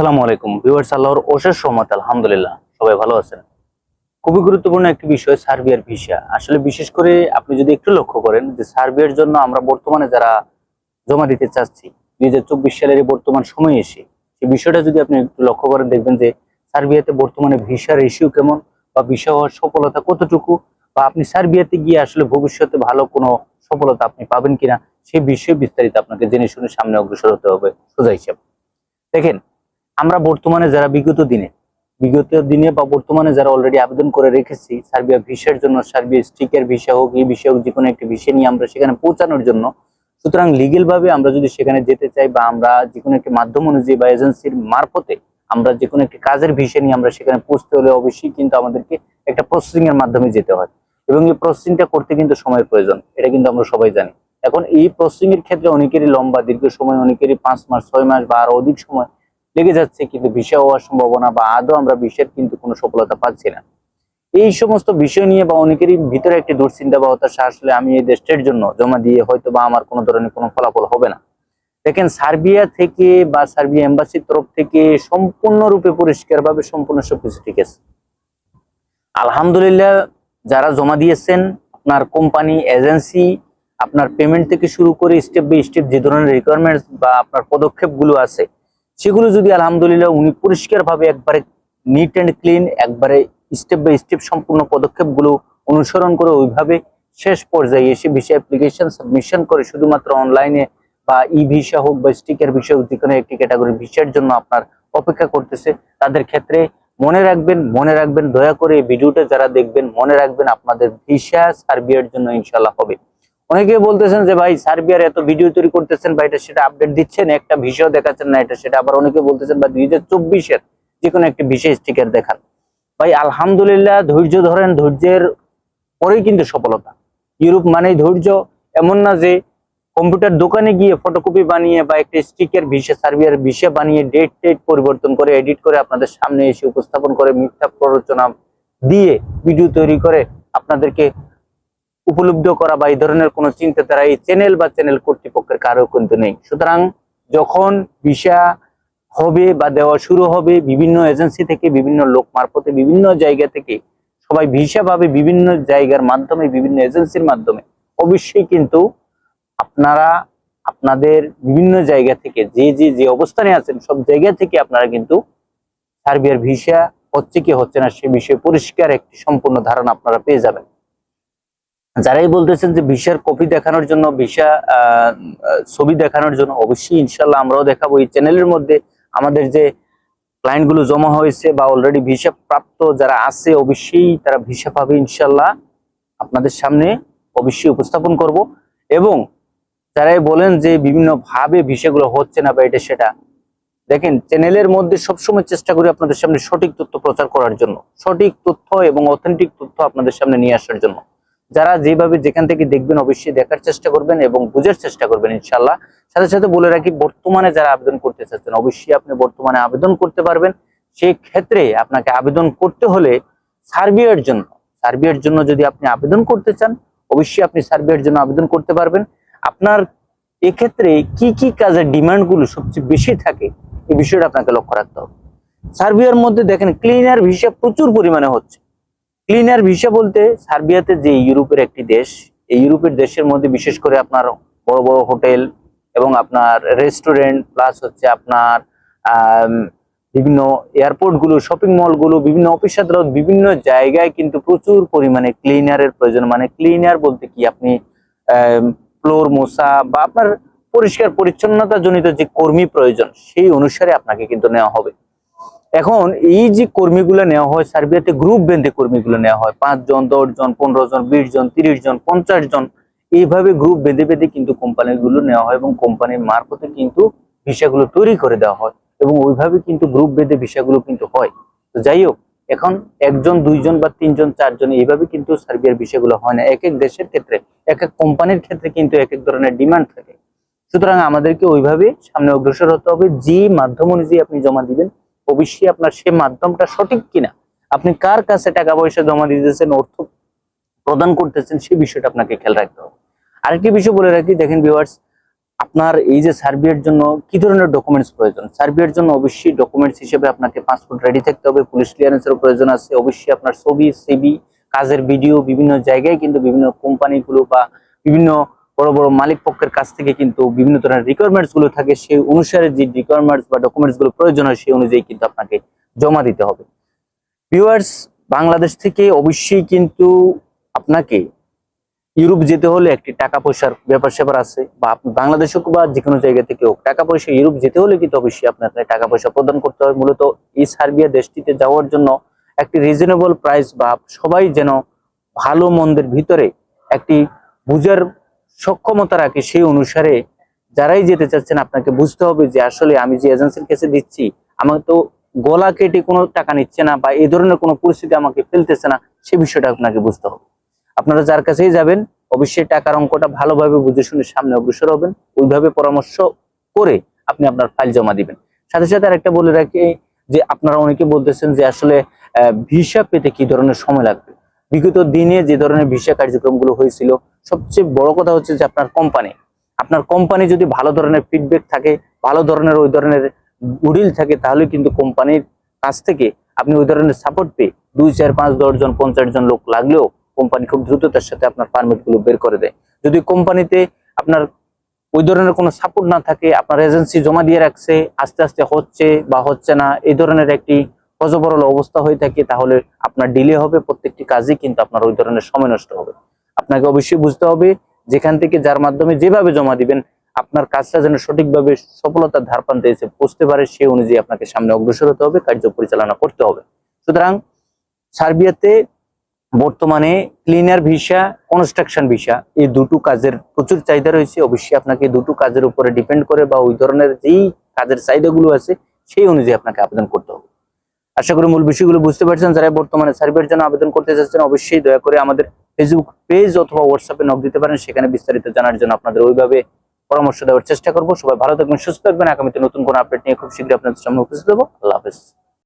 আসসালামু আলাইকুম। ভিউয়ার্স, আল্লাহর অশেষ রহমত, আলহামদুলিল্লাহ। সবাই ভালো আছেন? খুবই গুরুত্বপূর্ণ একটি বিষয়, সার্বিয়ার ভিসা। আসলে বিশেষ করে আপনি যদি একটু লক্ষ্য করেন যে সার্বিয়ার জন্য আমরা বর্তমানে যারা জমা দিতে চাচ্ছি, দুই হাজার চব্বিশ সালের বর্তমান সময়ে এসে, সেই বিষয়টা যদি আপনি একটু লক্ষ্য করেন, দেখবেন যে সার্বিয়াতে বর্তমানে ভিসার রেশিও কেমন বা ভিসা হওয়ার সফলতা কতটুকু বা আপনি সার্বিয়াতে গিয়ে আসলে ভবিষ্যতে ভালো কোনো সফলতা আপনি পাবেন কিনা, সেই বিষয়ে বিস্তারিত আপনাকে জেনে শুনে সামনে অগ্রসর হতে হবে। সোজা হিসাব। দেখেন আমরা বর্তমানে যারা বিগত দিনে বিগত দিনে বা বর্তমানে যারা অলরেডি আবেদন করে রেখেছি, সার্বিয়া ভিসার জন্য, সার্বিয়া স্টিকের ভিসা হোক এই ভিসা হোক যে কোনো একটি ভিসা নিয়ে আমরা সেখানে পৌঁছানোর জন্য, সুতরাং লিগেল ভাবে আমরা যদি সেখানে যেতে চাই বা আমরা যে কোনো একটি মাধ্যম অনুযায়ী বা এজেন্সির মারফতে আমরা যে কোনো একটি কাজের ভিসা নিয়ে আমরা সেখানে পৌঁছতে হলে অবশ্যই কিন্তু আমাদেরকে একটা প্রসেসিং এর মাধ্যমে যেতে হয়। এবং এই প্রসেসিংটা করতে কিন্তু সময়ের প্রয়োজন, এটা কিন্তু আমরা সবাই জানি। এখন এই প্রসেসিং এর ক্ষেত্রে অনেকেরই লম্বা, দীর্ঘ সময়, অনেকেরই পাঁচ মাস, ছয় মাস বা আরও অধিক সময় লেগে যাচ্ছে, কিন্তু ভিসা হওয়ার সম্ভাবনা বা আদৌ আমরা ভিসার কিন্তু কোনো সফলতা পাচ্ছি না। এই সমস্ত বিষয় নিয়ে বা অনেকেরই ভিতরে একটি দুশ্চিন্তা বা হতাশা আসলে আমি এই দেশটার জন্য জমা দিয়ে হয়তো বা আমার কোনো ধরনের কোনো ফলাফল হবে না। দেখেন, সার্বিয়া থেকে বা সার্বিয়া এম্বাসির তরফ থেকে সম্পূর্ণরূপে পরিষ্কারভাবে সম্পূর্ণ সবকিছু ঠিক আছে। আলহামদুলিল্লাহ, যারা জমা দিয়েছেন, আপনার কোম্পানি, এজেন্সি, আপনার পেমেন্ট থেকে শুরু করে স্টেপ বাই স্টেপ যে ধরনের রিকোয়ারমেন্টস বা আপনার পদক্ষেপগুলো আছে সেগুলো যদি আলহামদুলিল্লাহ উনি পরিষ্কারভাবে একবারে নিট অ্যান্ড ক্লিন একবারে স্টেপ বাই স্টেপ সম্পূর্ণ পদক্ষেপগুলো অনুসরণ করে ওইভাবে শেষ পর্যায়ে এসে ভিসা অ্যাপ্লিকেশন সাবমিশন করে, শুধুমাত্র অনলাইনে বা ই ভিসা হোক বা স্টিকের ভিসা হোক, যে কোনো একটি ক্যাটাগরি ভিসার জন্য আপনার অপেক্ষা করতেছে, তাদের ক্ষেত্রে মনে রাখবেন মনে রাখবেন, দয়া করে এই ভিডিওটা যারা দেখবেন, মনে রাখবেন আপনাদের ভিসা সার্বিয়ার জন্য ইনশাল্লাহ হবে। অনেকে বলতেছেন যে ভাই সার্বিয়ার এত ভিডিও তৈরি করতেছেন বা এটা সেটা আপডেট দিচ্ছেন, একটা ভিসাও দেখাচ্ছেন না, এটা সেটা। আবার অনেকে বলতেছেন বা দুই হাজার চব্বিশের যে কোনো একটি ভিসা স্টিকার দেখান। ভাই আলহামদুলিল্লাহ ধৈর্য ধরেন, ধৈর্যের পরেই কিন্তু সফলতা। ইউরোপ মানেই ধৈর্য, এমন না যে কম্পিউটার দোকানে গিয়ে ফটোকপি বানিয়ে বা একটা স্টিকের ভিসা, সার্বিয়ার ভিসা বানিয়ে ডেট টেট পরিবর্তন করে এডিট করে আপনাদের সামনে এসে উপস্থাপন করে মিথ্যা প্ররোচনা দিয়ে ভিডিও তৈরি করে আপনাদেরকে উপলব্ধ করা বা এই ধরনের কোনো চিন্তাধারা এই চ্যানেল বা চ্যানেল কর্তৃপক্ষের কারও কিন্তু নেই। সুতরাং যখন ভিসা হবে বা দেওয়া শুরু হবে, বিভিন্ন এজেন্সি থেকে, বিভিন্ন লোক মারফতে, বিভিন্ন জায়গা থেকে, সবাই ভিসা পাবে বিভিন্ন জায়গার মাধ্যমে, বিভিন্ন এজেন্সির মাধ্যমে, অবশ্যই কিন্তু আপনারা আপনাদের বিভিন্ন জায়গা থেকে, যে যে যে অবস্থানে আছেন, সব জায়গা থেকে আপনারা কিন্তু সার্বিয়ার ভিসা হচ্ছে কি হচ্ছে না সে বিষয়ে পরিষ্কার একটি সম্পূর্ণ ধারণা আপনারা পেয়ে যাবেন। যারাই বলতেছেন যে ভিসার কপি দেখানোর জন্য, ভিসা ছবি দেখানোর জন্য, অবশ্যই ইনশাল্লাহ আমরাও দেখাবো। এই চ্যানেলের মধ্যে আমাদের যে ক্লায়েন্টগুলো জমা হয়েছে বা অলরেডি ভিসা প্রাপ্ত যারা আছে, অবশ্যই তারা ভিসা পাবে ইনশাল্লাহ আপনাদের সামনে অবশ্যই উপস্থাপন করব। এবং যারাই বলেন যে বিভিন্ন ভাবে ভিসাগুলো হচ্ছে না বা এটা সেটা, দেখেন, চ্যানেলের মধ্যে সবসময় চেষ্টা করি আপনাদের সামনে সঠিক তথ্য প্রচার করার জন্য, সঠিক তথ্য এবং অথেন্টিক তথ্য আপনাদের সামনে নিয়ে আসার জন্য। যারা যেভাবে যেখান থেকে দেখবেন অবশ্যই দেখার চেষ্টা করবেন এবং বুঝার চেষ্টা করবেন ইনশাল্লাহ সাথে সাথে বলে রাখি, বর্তমানে যারা আবেদন করতে চাচ্ছেন, অবশ্যই আপনি বর্তমানে আবেদন করতে পারবেন। সেই ক্ষেত্রে আপনাকে আবেদন করতে হলে সার্বিয়ার জন্য সার্বিয়ার জন্য যদি আপনি আবেদন করতে চান, অবশ্যই আপনি সার্বিয়ার জন্য আবেদন করতে পারবেন। আপনার এক্ষেত্রে কি কি কাজের ডিমান্ডগুলো সবচেয়ে বেশি থাকে, এই বিষয়টা আপনাকে লক্ষ্য রাখতে হবে। সার্বিয়ার মধ্যে দেখেন, ক্লিনার ভিসা প্রচুর পরিমাণে হচ্ছে। ক্লিনার ভিসা বলতে সার্বিয়াতে যে ইউরোপের একটি দেশ, এই ইউরোপের দেশের মধ্যে বিশেষ করে আপনার বড় বড় হোটেল এবং আপনার রেস্টুরেন্ট প্লাস হচ্ছে আপনার বিভিন্ন এয়ারপোর্টগুলো, শপিং মলগুলো, বিভিন্ন অফিস আদালত, বিভিন্ন জায়গায় কিন্তু প্রচুর পরিমাণে ক্লিনারের প্রয়োজন। মানে ক্লিনার বলতে কি? আপনি ফ্লোর মোছা বা আপনার পরিষ্কার পরিচ্ছন্নতা জনিত যে কর্মী প্রয়োজন, সেই অনুসারে আপনাকে কিন্তু নেওয়া হবে। এখন এই যে কর্মীগুলো নেওয়া হয়, সার্বিয়াতে গ্রুপ বেঁধে কর্মীগুলো নেওয়া হয় পাঁচ জন দশ জন পনেরো জন বিশ জন তিরিশ জন পঞ্চাশ জন এইভাবে গ্রুপ বেঁধে বেঁধে কিন্তু কোম্পানিগুলো নেওয়া হয় এবং কোম্পানির মারফতে কিন্তু ভিসাগুলো তৈরি করে দেওয়া হয় এবং ওইভাবে কিন্তু গ্রুপ বেঁধে ভিসাগুলো কিন্তু হয়। তো যাই হোক, এখন একজন, দুইজন বা তিনজন, চারজন এইভাবে কিন্তু সার্বিয়ার বিষয়গুলো হয় না। এক এক দেশের ক্ষেত্রে, এক এক কোম্পানির ক্ষেত্রে কিন্তু এক এক ধরনের ডিমান্ড থাকে। সুতরাং আমাদেরকে ওইভাবে সামনে অগ্রসর হতে হবে। যে মাধ্যম অনুযায়ী আপনি জমা দিবেন অবশ্যই আপনার সে মাধ্যমটা সঠিক কিনা, আপনি কার কাছে টাকা পয়সা জমা দিতেছেন, অর্থ প্রদান করতেছেন সেই বিষয়টা আপনাকে খেয়াল রাখতে হবে। আরেকটি বিষয় বলে রাখি, দেখেন ভিউয়ার্স আপনার এই যে সার্বিয়ার জন্য কি ধরনের ডকুমেন্টস প্রয়োজন? সার্বিয়ার জন্য অবশ্যই ডকুমেন্টস হিসেবে আপনাকে পাসপোর্ট রেডি থাকতে হবে পুলিশ ক্লিয়ারেন্সের প্রয়োজন আছে, অবশ্যই আপনার ছবি সিবি কাজের ভিডিও বিভিন্ন জায়গায় কিন্তু বিভিন্ন কোম্পানিগুলো বা বিভিন্ন বড় বড় মালিক পক্ষের কাছ থেকে কিন্তু বিভিন্ন ধরনের রিকোয়ারমেন্টসগুলো থাকে, সেই অনুসারে যে রিকোয়ারমেন্টস বা ডকুমেন্টসগুলো প্রয়োজন হয়, সেই অনুযায়ী কিন্তু আপনাকে জমা দিতে হবে। ভিউয়ার্স বাংলাদেশ থেকে অবশ্যই কিন্তু আপনাকে ইউরোপ যেতে হলে একটি টাকা পয়সার ব্যাপার স্যাপার আছে, বা বাংলাদেশ হোক বা যে কোনো জায়গা থেকে হোক, টাকা পয়সা ইউরোপ যেতে হলে কিন্তু অবশ্যই আপনাকে টাকা পয়সা প্রদান করতে হয়। মূলত এই সার্বিয়া দেশটিতে যাওয়ার জন্য একটি রিজনেবল প্রাইস বা সবাই যেন ভালো মন্দের ভিতরে একটি বুঝার সক্ষমতা রাখে সেই অনুসারে যারাই যেতে চাচ্ছেন, আপনাকে বুঝতে হবে যে আসলে আমি যে এজেন্সির কাছে দিচ্ছি আমার তো গলা কেটে কোনো টাকা নিচ্ছে না বা এই ধরনের কোনো পরিস্থিতি আমাকে ফেলতেছে না, সে বিষয়টা আপনাকে বুঝতে হবে। আপনারা যার কাছেই যাবেন, অবশ্যই টাকার অঙ্কটা ভালোভাবে বুঝে শুনে সামনে অগ্রসর হবেন, ওইভাবে পরামর্শ করে আপনি আপনার ফাইল জমা দিবেন। সাথে সাথে আরেকটা বলে রাখি যে আপনারা অনেকে বলতেছেন যে আসলে ভিসা পেতে কি ধরনের সময় লাগবে? বিগত দিনে যে ধরনের ভিসা কার্যক্রমগুলো হয়েছিল, সবচেয়ে বড় কথা হচ্ছে যে আপনার কোম্পানি আপনার কোম্পানি যদি ভালো ধরনের ফিডব্যাক থাকে, ভালো ধরনের ওই ধরনের গুডিল থাকে, তাহলে কিন্তু কোম্পানির কাছ থেকে আপনি ওই ধরনের সাপোর্ট পেয়ে দুই, চার, পাঁচ, দশ জন, পঞ্চাশ জন লোক লাগলেও কোম্পানি খুব দ্রুততার সাথে আপনার পারমিটগুলো বের করে দেয়। যদি কোম্পানিতে আপনার ওই ধরনের কোনো সাপোর্ট না থাকে, আপনার এজেন্সি জমা দিয়ে রাখছে, আস্তে আস্তে হচ্ছে বা হচ্ছে না, এই ধরনের একটি অজবরল অবস্থা হয়ে থাকে, তাহলে আপনার ডিলে হবে, প্রত্যেকটি কাজে কিন্তু আপনার ওই ধরনের সময় নষ্ট হবে। আপনাকে অবশ্যই বুঝতে হবে, যেখান থেকে যার মাধ্যমে যেভাবে জমা দিবেন, আপনার কাজটা যেন সঠিকভাবে সফলতার ধার প্রান্তে এসে পৌঁছতে পারে সেই অনুযায়ী আপনাকে সামনে অগ্রসর হতে হবে, কার্য পরিচালনা করতে হবে। সুতরাং সার্বিয়াতে বর্তমানে ক্লিনার ভিসা কনস্ট্রাকশন ভিসা এই দুটো কাজের প্রচুর চাহিদা রয়েছে। অবশ্যই আপনাকে দুটো কাজের উপরে ডিপেন্ড করে বা ওই ধরনের যেই কাজের চাহিদাগুলো আছে, সেই অনুযায়ী আপনাকে আবেদন করতে হবে। আশা করি মূল বিষয়গুলো বুঝতে পারছেন। যারা বর্তমানে সার্ভের জন্য আবেদন করতে চাচ্ছেন, অবশ্যই দয়া করে আমাদের ফেসবুক পেজ অথবা হোয়াটসঅ্যাপে নক দিতে পারেন। সেখানে বিস্তারিত জানার জন্য আপনাদের ওইভাবে পরামর্শ দেওয়ার চেষ্টা করব। সবাই ভালো থাকবেন, সুস্থ থাকবেন। আগামীতে নতুন কোনো আপডেট নিয়ে খুব শীঘ্রই আপনাদের সামনে উপস্থিত হব। আল্লাহ হাফেজ।